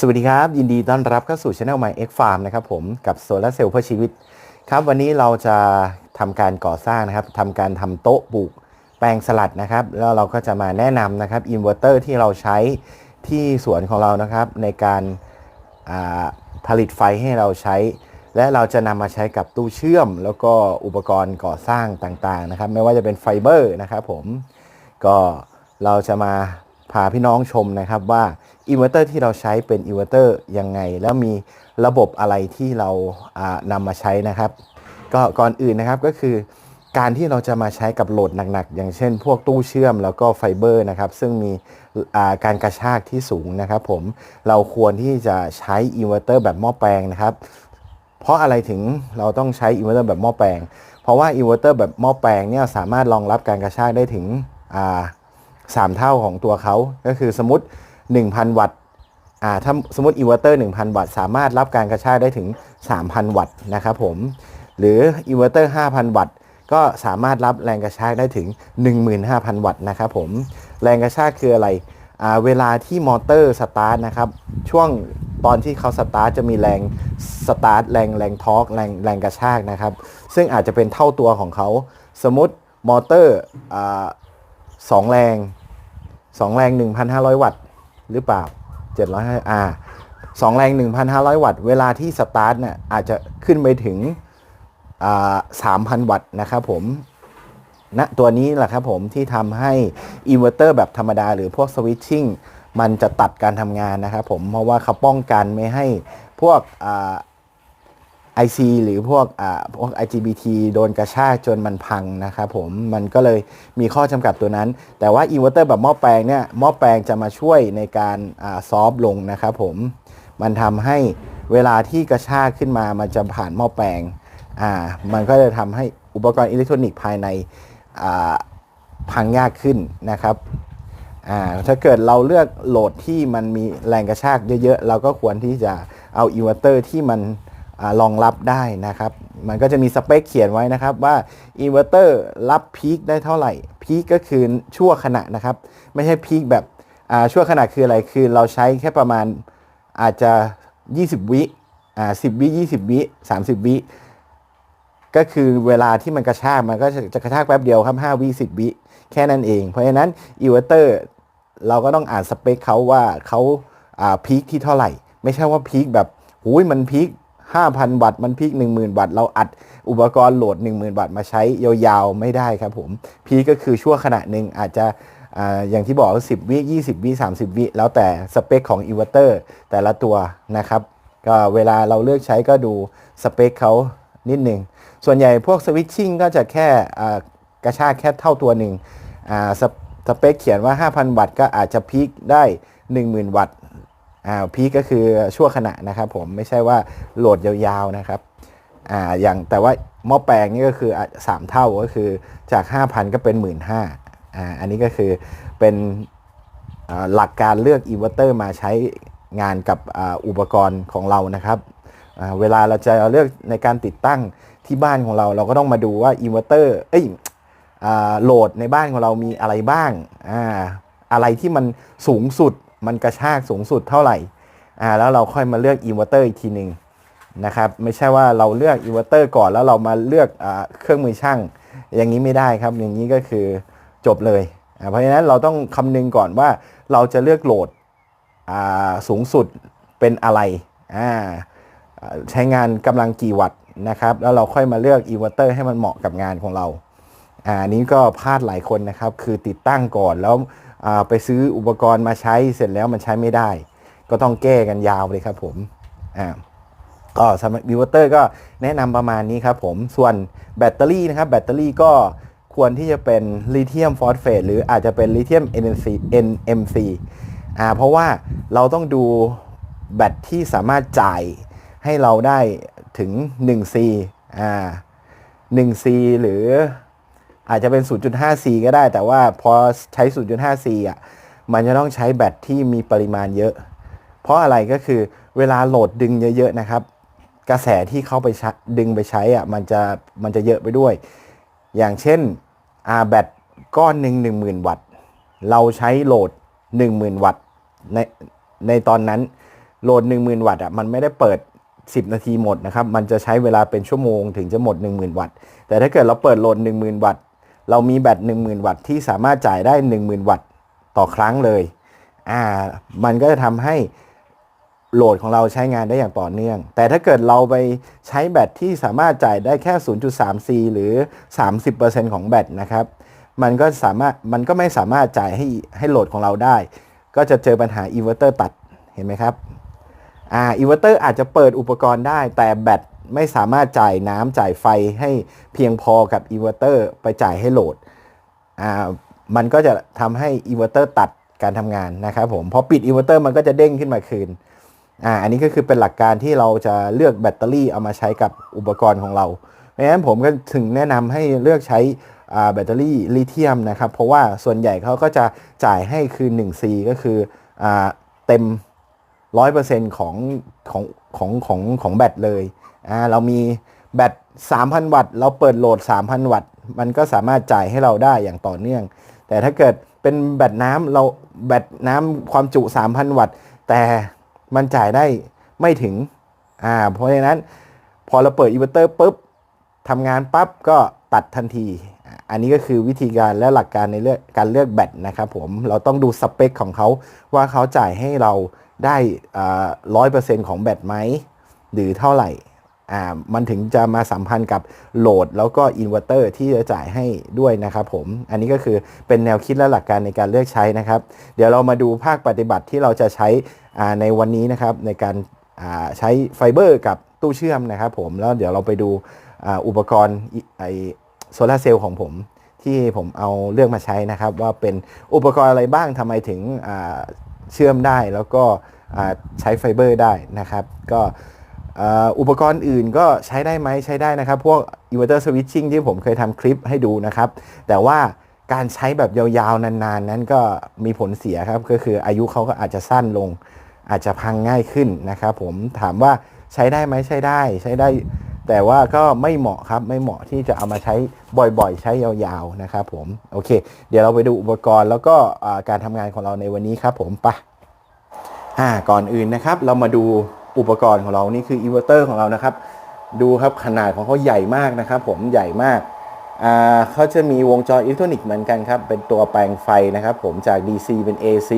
สวัสดีครับ ยินดีต้อนรับเข้าสู่ช anel My X Farm นะครับผมกับโซลาเซลล์เพื่อชีวิต ครับวันนี้เราจะทำการก่อสร้างนะครับทำการทำโต๊ะปลูกแปลงสลัดนะครับ แล้วเราก็จะมาแนะนำนะครับอินเวอร์เตอร์ที่เราใช้ที่สวนของเรานะครับในการาผลิตไฟให้เราใช้ และเราจะนำมาใช้กับตู้เชื่อม แล้วก็อุปกรณ์ก่อสร้างต่างๆนะครับ ไม่ว่าจะเป็นไฟเบอร์นะครับผมก็เราจะมา พาพี่น้องชมนะครับว่าอินเวอร์เตอร์ที่เราใช้เป็นอินเวอร์เตอร์ยังไง แล้วมีระบบอะไรที่เราอ่านำมาใช้นะครับก็ก่อนอื่นนะครับก็คือ การที่เราจะมาใช้กับโหลดหนักๆ อย่างเช่น พวกตู้เชื่อมแล้วก็ไฟเบอร์นะครับ ซึ่งมีการกระชากที่สูงนะครับผมเราควรที่จะใช้อินเวอร์เตอร์แบบหม้อแปลงนะครับ เพราะอะไรถึงเราต้องใช้อินเวอร์เตอร์แบบหม้อแปลง เพราะว่าอินเวอร์เตอร์แบบหม้อแปลงเนี่ยสามารถรองรับการกระชากได้ถึง อ่าสามเท่าของตัวเขา ก็คือสมมติ 1,000 วัตต์อ่าถ้าสมมติอินเวอร์เตอร์1,000 วัตต์ สามารถรับการกระชากได้ถึง 3,000 วัตต์นะครับผมหรืออินเวอร์เตอร์5,000 วัตต์ ก็สามารถรับแรงกระชากได้ถึง 15,000 วัตต์นะครับผมแรงกระชากคืออะไรอ่าเวลาที่มอเตอร์สตาร์ทนะครับช่วงตอนที่เขาสตาร์ทจะมีแรงสตาร์ทแรงแรงทอร์กแรงแรงกระชากนะครับ ซึ่งอาจจะเป็นเท่าตัวของเขา สมมติมอเตอร์อ่าสองแรง 2 แรง 1,500 วัตต์ หรือเปล่า700อ่าสองแรง 1,500 วัตต์ เวลาที่สตาร์ทเนี่ยอาจจะขึ้นไปถึงอ่า3,000 วัตต์นะครับผมณตัวนี้แหละครับผมที่ทำให้อินเวอร์เตอร์แบบธรรมดา หรือพวกสวิตชิ่งมันจะตัดการทำงานนะครับผม เพราะว่าเขาป้องกันไม่ให้พวกอ IC หรือพวกอ่าพวก IGBT โดนกระชากจนมันพังนะครับผมมันก็เลยมีข้อจำกัดตัวนั้น แต่ว่าอินเวอร์เตอร์แบบหม้อแปลงเนี่ยหม้อแปลงจะมาช่วยในการอ่าซอฟลงนะครับผมมันทำให้เวลาที่กระชากขึ้นมามันจะผ่านหม้อแปลงอ่ามันก็จะทำให้อุปกรณ์อิเล็กทรอนิกส์ภายในอ่าพังยากขึ้นนะครับอ่าถ้าเกิดเราเลือกโหลดที่มันมีแรงกระชากเยอะๆ เราก็ควรที่จะเอาอินเวอร์เตอร์ที่มัน รองรับได้นะครับ มันก็จะมีสเปคเขียนไว้นะครับว่าอินเวอร์เตอร์รับพีคได้เท่าไหร่พีคก็คือชั่วขณะนะครับ ไม่ใช่พีคแบบชั่วขณะคืออะไรคือเราใช้แค่ประมาณอาจจะ 20 วิอ่า10วิ20วิ30วิก็คือเวลาที่มันกระชากมันก็จะกระชากแป๊บเดียวครับ5วิ10วิแค่นั้นเอง เพราะฉะนั้นอินเวอร์เตอร์เราก็ต้องอ่านสเปคเขาว่าเขาอ่าพีคที่เท่าไหร่ ไม่ใช่ว่าพีคแบบหูยมันพีค 5,000 วัตต์มันพีค10,000 วัตต์เราอัดอุปกรณ์โหลด 10,000 วัตต์มาใช้ยาวๆ ไม่ได้ครับผมพีคก็คือชั่วขณะหนึ่งอาจจะอย่างที่บอก 10 วิ 20 วิ 30 วิ แล้วแต่สเปคของอินเวอร์เตอร์แต่ละตัวนะครับก็เวลาเราเลือกใช้ก็ดูสเปคเขานิดหนึ่ง ส่วนใหญ่พวกสวิตชิ่งก็จะแค่กระชากแค่เท่าตัวหนึ่งสสเปคเขียนว่า 5,000 วัตต์ก็อาจจะพีคได้ 10,000 วัตต์ อ่าพีคก็คือชั่วขณะนะครับผมไม่ใช่ว่าโหลดยาวๆนะครับอ่าอย่างแต่ว่าหม้อแปลงนี่ก็คืออาจสามเท่าก็คือจาก 5,000 ก็เป็น 15,000อ่าอันนี้ก็คือเป็นหลักการเลือกอินเวอร์เตอร์มาใช้งานกับอ่าอุปกรณ์ของเรานะครับอ่าเวลาเราจะเลือกในการติดตั้งที่บ้านของเรา เราก็ต้องมาดูว่าอินเวอร์เตอร์เอ้ยอ่าโหลดในบ้านของเรามีอะไรบ้างอ่าอะไรที่มันสูงสุด มันกระชากสูงสุดเท่าไหร่อ่าแล้วเราค่อยมาเลือกอินเวอร์เตอร์อีกทีหนึ่งนะครับไม่ใช่ว่าเราเลือกอินเวอร์เตอร์ก่อนแล้วเรามาเลือกอาเครื่องมือช่าง อย่างนี้ไม่ได้ครับ อย่างนี้ก็คือจบเลยอ่าเพราะฉะนั้นเราต้องคำนึงก่อนว่าเราจะเลือกโหลดอ่าสูงสุดเป็นอะไรอ่าใช้งานกำลังกี่วัตต์นะครับ แล้วเราค่อยมาเลือกอินเวอร์เตอร์ให้มันเหมาะกับงานของเราอ่าอันนี้ก็พลาดหลายคนนะครับ คือติดตั้งก่อนแล้ว ไปซื้ออุปกรณ์มาใช้เสร็จแล้วมันใช้ไม่ได้ ก็ต้องแก้กันยาวเลยครับผมอ่าก็สำหรับอินเวอร์เตอร์ก็แนะนำประมาณนี้ครับผม ส่วนแบตเตอรี่นะครับแบตเตอรี่ก็ควรที่จะเป็นลิเธียมฟอสเฟตหรืออาจจะเป็นลิเธียม NMC NMC อ่าเพราะว่าเราต้องดูแบตที่สามารถจ่ายให้เราได้ถึง 1C อ่า 1C หรือ อาจจะเป็น 0.5C ก็ได้ แต่ว่าพอใช้ 0.5C อะ มันจะต้องใช้แบตที่มีปริมาณเยอะ เพราะอะไรก็คือเวลาโหลดดึงเยอะๆนะครับ กระแสที่เข้าไปดึงไปใช้อะมันจะมันจะเยอะไปด้วย อย่างเช่นอาแบตก้อนหนึ่งหนึ่งหมื่นวัตต์ เราใช้โหลด 10,000 วัตต์ในในตอนนั้นโหลด 10,000 วัตต์อะมันไม่ได้เปิด 10 นาทีหมดนะครับ มันจะใช้เวลาเป็นชั่วโมงถึงจะหมด 10,000 วัตต์ แต่ถ้าเกิดเราเปิดโหลด 10,000 วัตต์ เรามีแบต10,000 วัตต์ที่สามารถจ่ายได้ 10,000 วัตต์ต่อครั้งเลย อ่า มันก็จะทำให้โหลดของเราใช้งานได้อย่างต่อเนื่อง แต่ถ้าเกิดเราไปใช้แบตที่สามารถจ่ายได้แค่ 0.3 C หรือ 30%ของแบตนะครับ มันก็สามารถ มันก็ไม่สามารถจ่ายให้ให้โหลดของเราได้ ก็จะเจอปัญหาอินเวอร์เตอร์ตัด เห็นไหมครับ อ่า อินเวอร์เตอร์อาจจะเปิดอุปกรณ์ได้ แต่แบต ไม่สามารถจ่ายน้ำจ่ายไฟให้เพียงพอกับอินเวอร์เตอร์ไปจ่ายให้โหลดอ่ามันก็จะทำให้อินเวอร์เตอร์ตัดการทำงานนะครับผมพอปิดอินเวอร์เตอร์มันก็จะเด้งขึ้นมาคืนอ่าอันนี้ก็คือเป็นหลักการที่เราจะเลือกแบตเตอรี่เอามาใช้กับอุปกรณ์ของเราเพราะฉะนั้นผมก็ถึงแนะนำให้เลือกใช้อ่าแบตเตอรี่ลิเธียมนะครับ เพราะว่าส่วนใหญ่เขาก็จะจ่ายให้คือ 1C ก็คืออ่าเต็ม 100%ของของของของของแบตเลย อ่าเรามีแบต 3,000 วัตต์ เราเปิดโหลด 3,000 วัตต์ มันก็สามารถจ่ายให้เราได้อย่างต่อเนื่อง แต่ถ้าเกิดเป็นแบตน้ำเราแบตน้ำความจุ 3,000 วัตต์ แต่มันจ่ายได้ไม่ถึง อ่า เพราะฉะนั้นพอเราเปิดอินเวอร์เตอร์ปุ๊บทำงานปั๊บก็ตัดทันที อันนี้ก็คือวิธีการและหลักการในเลือกการเลือกแบตนะครับผม เราต้องดูสเปคของเขาว่าเขาจ่ายให้เราได้ร้อยเปอร์เซ็นต์ของแบตไหม หรือเท่าไหร่ อ่ามันถึงจะมาสัมพันธ์กับโหลด แล้วก็อินเวอร์เตอร์ที่จะจ่ายให้ด้วยนะครับผม อันนี้ก็คือเป็นแนวคิดและหลักการในการเลือกใช้นะครับ เดี๋ยวเรามาดูภาคปฏิบัติที่เราจะใช้ในวันนี้นะครับ ในการใช้ไฟเบอร์กับตู้เชื่อมนะครับผม แล้วเดี๋ยวเราไปดูอ,อุปกรณ์ไอโซลาเซลล์ของผมที่ผมเอาเลือกมาใช้นะครับ ว่าเป็นอุปกรณ์อะไรบ้างทำไมถึงเชื่อมได้แล้วก็ใช้ไฟเบอร์ได้นะครับ ก็ อุปกรณ์อื่นก็ใช้ได้ไหมใช้ได้นะครับ พวก inverter switching ที่ผมเคยทำคลิปให้ดูนะครับ แต่ว่าการใช้แบบยาวๆ นานๆ นั้นก็มีผลเสียครับ ก็คืออายุเขาก็อาจจะสั้นลง อาจจะพังง่ายขึ้นนะครับผมถามว่าใช้ได้ไหมใช้ได้ใช้ได้ แต่ว่าก็ไม่เหมาะครับไม่เหมาะที่จะเอามาใช้บ่อยๆ ใช้ยาวๆ นะครับผมโอเค เดี๋ยวเราไปดูอุปกรณ์แล้วก็การทำงานของเราในวันนี้ครับผมไปก่อนอื่นนะครับ เรามาดู อุปกรณ์ของเรานี่คืออินเวอร์เตอร์ของเรานะครับ ดูครับขนาดของเขาใหญ่มากนะครับ ผมใหญ่มากเขาจะมีวงจรอิเล็กทรอนิกส์เหมือนกันครับ เป็นตัวแปลงไฟนะครับ ผมจาก DC เป็น AC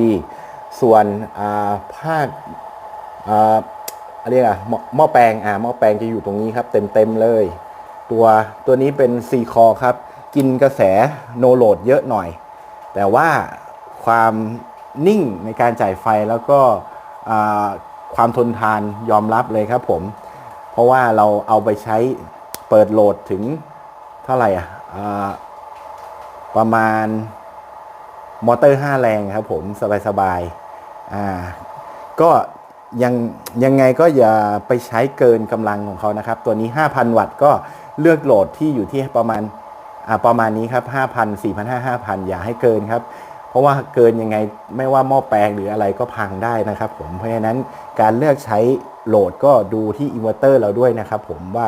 ส่วนาภาคอ่าเรียกอะหม้อแปลงอ่าหม้อแปลงจะอยู่ตรงนี้ครับ เต็มๆเลย ตัวตัวนี้เป็น C คอครับ กินกระแสโนโหลดเยอะหน่อย แต่ว่าความนิ่งในการจ่ายไฟแล้วก็ ความทนทานยอมรับเลยครับผม เพราะว่าเราเอาไปใช้เปิดโหลดถึงเท่าไหร่อะอ่าประมาณมอเตอร์ 5 แรงครับผมสบายๆอ่าก็ยังยังไงก็อย่าไปใช้เกินกำลังของเขานะครับ ตัวนี้ 5,000 วัตต์ก็เลือกโหลดที่อยู่ที่ประมาณอ่าประมาณนี้ครับ 5,000 4,500 5,000 อย่าให้เกินครับ เพราะว่าเกินยังไงไม่ว่าหม้อแปลงหรืออะไรก็พังได้นะครับผม เพราะฉะนั้น การเลือกใช้โหลดก็ดูที่อินเวอร์เตอร์เราด้วยนะครับผมว่า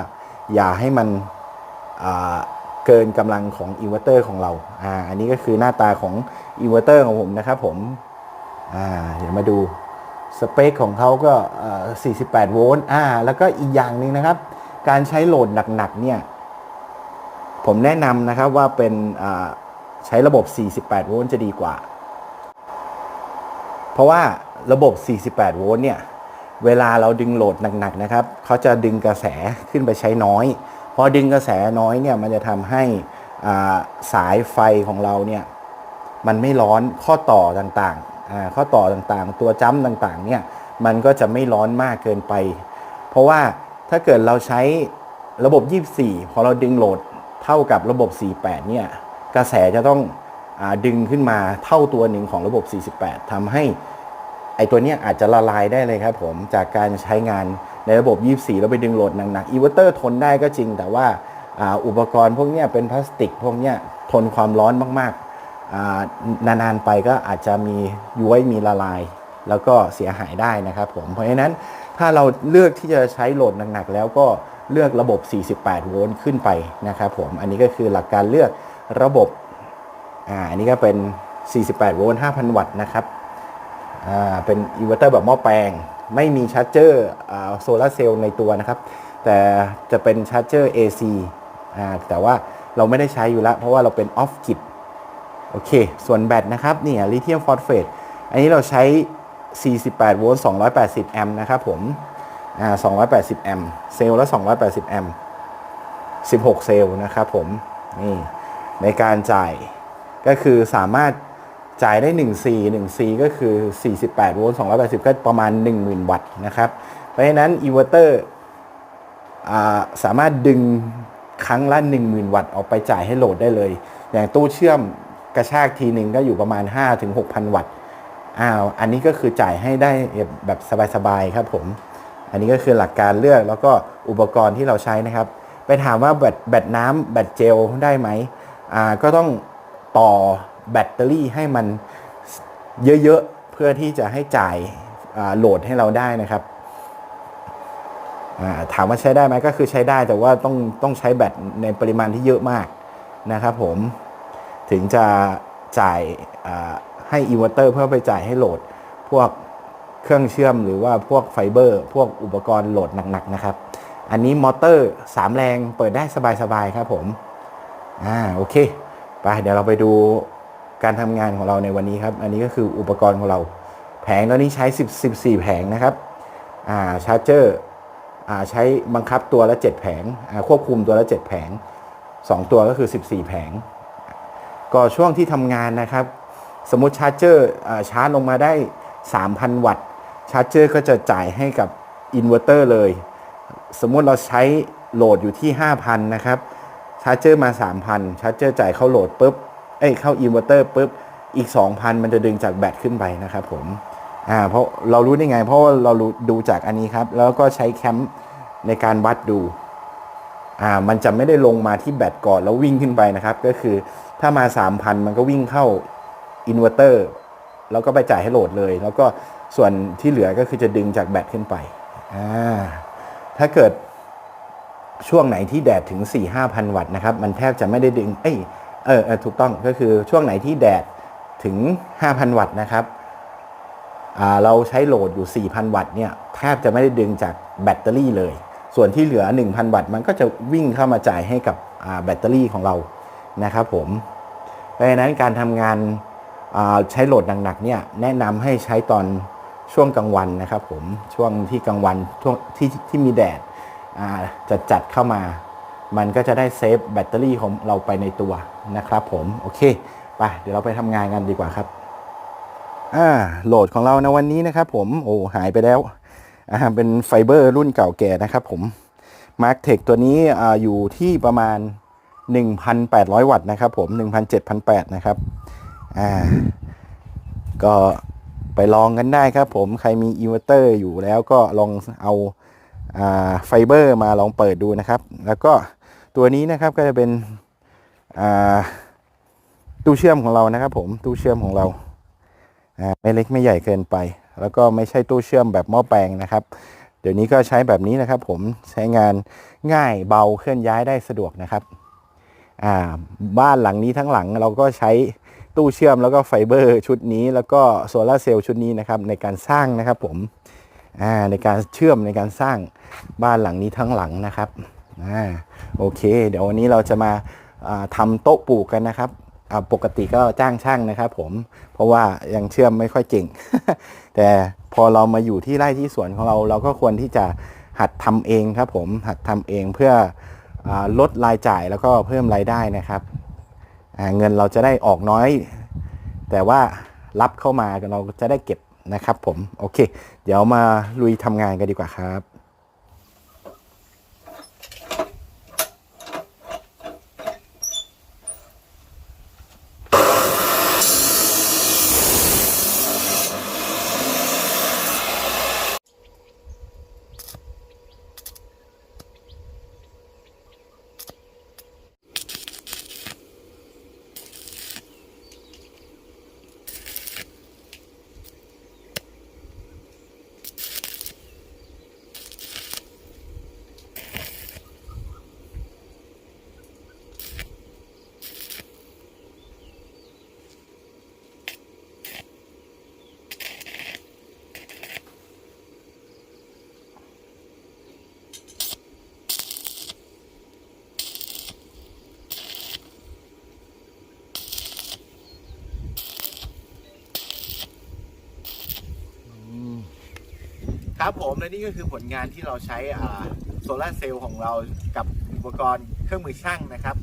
อย่าให้มันเกินกำลังของอินเวอร์เตอร์ของเราอ่าอันนี้ก็คือหน้าตาของอินเวอร์เตอร์ของผมนะครับผมอ่าเดี๋ยวมาดูสเปคของเขาก็48 โวลต์อ่าแล้วก็อีกอย่างหนึ่งนะครับ การใช้โหลดหนักๆเนี่ยผมแนะนำนะครับว่าเป็นใช้ระบบ 48 โวลต์จะดีกว่า เพราะว่าระบบ 48 โวลต์เนี่ย เวลาเราดึงโหลดหนักๆนะครับเขาจะดึงกระแสขึ้นไปใช้น้อยพอดึงกระแสน้อยเนี่ยมันจะทำให้สายไฟของเราเนี่ยมันไม่ร้อนข้อต่อต่างๆ ข้อต่อต่างๆ ตัวจ้ำต่างๆเนี่ยมันก็จะไม่ร้อนมากเกินไป เพราะว่าถ้าเกิดเราใช้ระบบ 24 พอเราดึงโหลดเท่ากับระบบ 48 เนี่ยกระแสจะต้องอดึงขึ้นมาเท่าตัวหนึ่งของระบบ 48ทำให้ ไอตัวนี้อาจจะละลายได้เลยครับผมจากการใช้งานในระบบ 24 แล้วไปดึงโหลดหนักๆอิเวอร์เตอร์ทนได้ก็จริง แต่ว่าอุปกรณ์พวกนี้เป็นพลาสติก พวกนี้ทนความร้อนมากๆ นานๆไปก็อาจจะมีย้วยมีละลาย แล้วก็เสียหายได้นะครับผม เพราะฉะนั้นถ้าเราเลือกที่จะใช้โหลดหนักๆ แล้วก็เลือกระบบ 48 โวลต์ขึ้นไปนะครับผม อันนี้ก็คือหลักการเลือกระบบ อ่า อันนี้ก็เป็น 48 โวลต์ 5,000 วัตต์นะครับ อ่าเป็นอินเวอร์เตอร์แบบหม้อแปลง ไม่มีชาร์จเจอร์โซลาเซลล์ในตัวนะครับ แต่จะเป็นชาร์จเจอร์ AC อ่าแต่ว่าเราไม่ได้ใช้อยู่แล้ว เพราะว่าเราเป็นออฟกิดโอเค ส่วนแบตนะครับเนี่ยลิเธียมฟอสเฟตอันนี้เราใช้ 48 โวลต์ 280 แอมป์นะครับผมอ่า280 แอมป์เซลล์ละ 280 แอมป์16 เซลล์นะครับผมนี่ในการจ่ายก็คือสามารถ จ่ายได้ 1 C 1 C ก็คือ 48 โวลต์ 280 ก็ประมาณ 10,000 วัตต์นะครับ เพราะฉะนั้นอินเวอร์เตอร์สามารถดึงครั้งละ 10,000 วัตต์ออกไปจ่ายให้โหลดได้เลย อย่างตู้เชื่อมกระชากทีหนึ่งก็อยู่ประมาณ 5-6,000 วัตต์อ้าวอันนี้ก็คือจ่ายให้ได้แบบสบายๆครับผม อันนี้ก็คือหลักการเลือกแล้วก็อุปกรณ์ที่เราใช้นะครับ ไปถามว่าแบตแบตน้ำแบตเจลได้ไหมอ่าก็ต้องต่อ แบตเตอรี่ให้มันเยอะๆ เพื่อที่จะให้จ่ายโหลดให้เราได้นะครับถามว่าใช้ได้ไหมก็คือใช้ได้แต่ว่าต้องต้องใช้แบตในปริมาณที่เยอะมากนะครับผมถึงจะจ่ายให้อินเวอร์เตอร์เพื่อไปจ่ายให้โหลด พวกเครื่องเชื่อมหรือว่าพวกไฟเบอร์ พวกอุปกรณ์โหลดหนักๆนะครับ อันนี้มอเตอร์ 3 แรงเปิดได้สบายๆครับผม อ่าโอเค ไปเดี๋ยวเราไปดู การทำงานของเราในวันนี้ครับ อันนี้ก็คืออุปกรณ์ของเรา แผงตัวนี้ใช้ 10 14 แผงนะครับอ่าชาร์จเจอร์อ่าใช้บังคับตัวละ 7 แผงอ่าควบคุมตัวละ 7 แผง 2 ตัวก็คือ 14 แผง ก็ช่วงที่ทำงานนะครับ สมมติชาร์จเจอร์อ่าชาร์จลงมาได้ 3,000 วัตต์ชาร์จเจอร์ก็จะจ่ายให้กับอินเวอร์เตอร์เลย สมมุติเราใช้โหลดอยู่ที่ 5,000 นะครับชาร์จเจอร์มา 3,000ชาร์จเจอร์จ่ายเข้าโหลดปุ๊บ เอ้ยเข้าอินเวอร์เตอร์ปุ๊บอีก 2,000 มันจะดึงจากแบตขึ้นไปนะครับผมอ่าเพราะเรารู้ได้ไง เพราะว่าเราดูจากอันนี้ครับ แล้วก็ใช้แคมป์ในการวัดดูอ่ามันจะไม่ได้ลงมาที่แบตก่อนแล้ววิ่งขึ้นไปนะครับ ก็คือถ้ามา 3,000 มันก็วิ่งเข้าอินเวอร์เตอร์แล้วก็ไปจ่ายให้โหลดเลย แล้วก็ส่วนที่เหลือก็คือจะดึงจากแบตขึ้นไปอ่าถ้าเกิดช่วงไหนที่แดดถึง 4 5 0 0วัตต์นะครับ มันแทบจะไม่ได้ดึง เอ้ย เออเออถูกต้องก็คือช่วงไหนที่แดดถึง 5,000 วัตต์นะครับเราใช้โหลดอยู่ 4,000 วัตต์เนี่ยแทบจะไม่ได้ดึงจากแบตเตอรี่เลย ส่วนที่เหลือ 1,000 วัตต์มันก็จะวิ่งเข้ามาจ่ายให้กับแบตเตอรี่ของเรานะครับผมเพราะฉะนั้นการทำงานใช้โหลดหนักๆเนี่ยแนะนำให้ใช้ตอนช่วงกลางวันนะครับผมช่วงที่กลางวันช่วงที่ที่มีแดดอ่าจะจัดเข้ามา มันก็จะได้เซฟแบตเตอรี่ของเราไปในตัวนะครับผม โอเคไปเดี๋ยวเราไปทำงานกันดีกว่าครับอ่าโหลดของเราในวันนี้นะครับผม โอ้หายไปแล้วอ่าเป็นไฟเบอร์รุ่นเก่าแก่นะครับผมมาร์กเทคตัวนี้อ่าอยู่ที่ประมาณ 1,800 วัตต์นะครับผม1,708นะครับอ่าก็ไปลองกันได้ครับผมใครมีอินเวอร์เตอร์อยู่แล้วก็ลองเอาไฟเบอร์มาลองเปิดดูนะครับ แล้วก็ ตัวนี้นะครับก็จะเป็นตู้เชื่อมของเรานะครับ ผมตู้เชื่อมของเราไม่เล็กไม่ใหญ่เกินไป แล้วก็ไม่ใช่ตู้เชื่อมแบบหม้อแปลงนะครับ เดี๋ยวนี้ก็ใช้แบบนี้นะครับ ผมใช้งานง่ายเบาเคลื่อนย้ายได้สะดวกนะครับบ้านหลังนี้ทั้งหลังเราก็ใช้ตู้เชื่อมแล้วก็ไฟเบอร์ชุดนี้ แล้วก็โซลาร์เซลล์ชุดนี้นะครับในการสร้างนะครับผมในการเชื่อมในการสร้างบ้านหลังนี้ทั้งหลังนะครับอ่า โอเค เดี๋ยววันนี้เราจะมาอ่าทำโต๊ะปลูกกันนะครับปกติก็จ้างช่างนะครับผมเพราะว่ายังเชื่อมไม่ค่อยเก่ง แต่พอเรามาอยู่ที่ไร่ที่สวนของเรา เราก็ควรที่จะหัดทำเองครับผมหัดทำเองเพื่ออลดรายจ่ายแล้วก็เพิ่มรายได้นะครับเงินเราจะได้ออกน้อย แต่ว่ารับเข้ามาเราจะได้เก็บนะครับผมโอเค เดี๋ยวมาลุยทำงานกันดีกว่าครับ อ ครับผมและนี่ก็คือผลงานที่เราใช้โซลาร์เซลล์ของเรากับอุปกรณ์เครื่องมือช่างนะครับ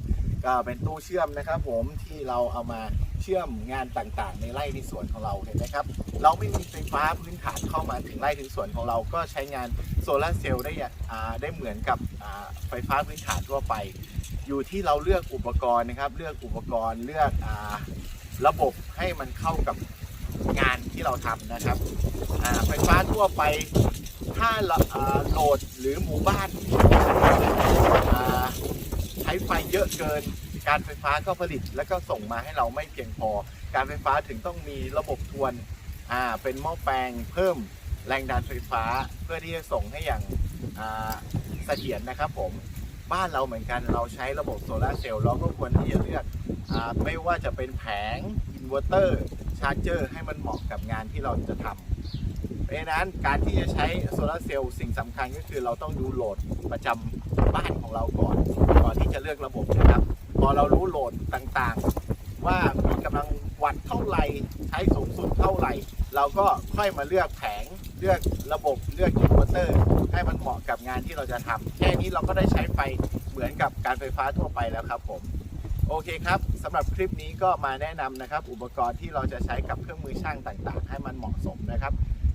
ก็เป็นตู้เชื่อมนะครับผมที่เราเอามาเชื่อมงานต่างๆ ในไร่ในสวนของเราเห็นไหมครับ เราไม่มีไฟฟ้าพื้นฐานเข้ามาถึงไร่ถึงสวนของเราก็ใช้งานโซลาร์เซลล์ได้อ่าได้เหมือนกับไฟฟ้าพื้นฐานทั่วไป อยู่ที่เราเลือกอุปกรณ์นะครับ เลือกอุปกรณ์เลือกอระบบให้มันเข้ากับ งานที่เราทำนะครับไฟฟ้าทั่วไปถ้าโหลดหรือหมู่บ้านใช้ไฟเยอะเกิน การไฟฟ้าก็ผลิตแล้วก็ส่งมาให้เราไม่เพียงพอ การไฟฟ้าถึงต้องมีระบบทวนเป็นหม้อแปลงเพิ่มแรงดันไฟฟ้าเพื่อที่จะส่งให้อย่างเสถียรนะครับผมบ้านเราเหมือนกันเราใช้ระบบโซลาเซลล์เราก็ควรที่จะเลือกอไม่ว่าจะเป็นแผงอินเวอร์เตอร์ ชาร์จเจอร์ให้มันเหมาะกับงานที่เราจะทำเพราะฉะนั้นการที่จะใช้โซลาร์เซลล์สิ่งสำคัญก็คือเราต้องดูโหลดประจำบ้านของเราก่อน ก่อนที่จะเลือกระบบนะครับ พอเรารู้โหลดต่างๆ ว่ามีกำลังวัตต์เท่าไหร่ใช้สูงสุดเท่าไหร่ เราก็ค่อยมาเลือกแผงเลือกระบบเลือกอินเวอร์เตอร์ ให้มันเหมาะกับงานที่เราจะทำแค่นี้เราก็ได้ใช้ไฟเหมือนกับการไฟฟ้าทั่วไปแล้วครับผม โอเคครับสำหรับคลิปนี้ก็มาแนะนำนะครับ อุปกรณ์ที่เราจะใช้กับเครื่องมือช่างต่างๆ ให้มันเหมาะสมนะครับ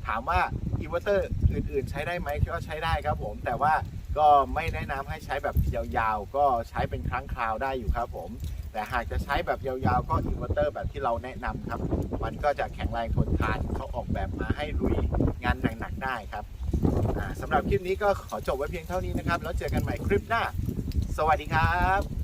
ถามว่าอินเวอร์เตอร์อื่นๆ ใช้ได้ไหมก็ใช้ได้ครับผม แต่ว่าก็ไม่แนะนำให้ใช้แบบยาวๆ ก็ใช้เป็นครั้งคราวได้อยู่ครับผม แต่หากจะใช้แบบยาวๆ ก็อินเวอร์เตอร์แบบที่เราแนะนำครับ มันก็จะแข็งแรงทนทานเขาออกแบบมาให้ลุยงานหนักๆได้ครับสำหรับคลิปนี้ก็ขอจบไว้เพียงเท่านี้นะครับ แล้วเจอกันใหม่คลิปหน้า สวัสดีครับ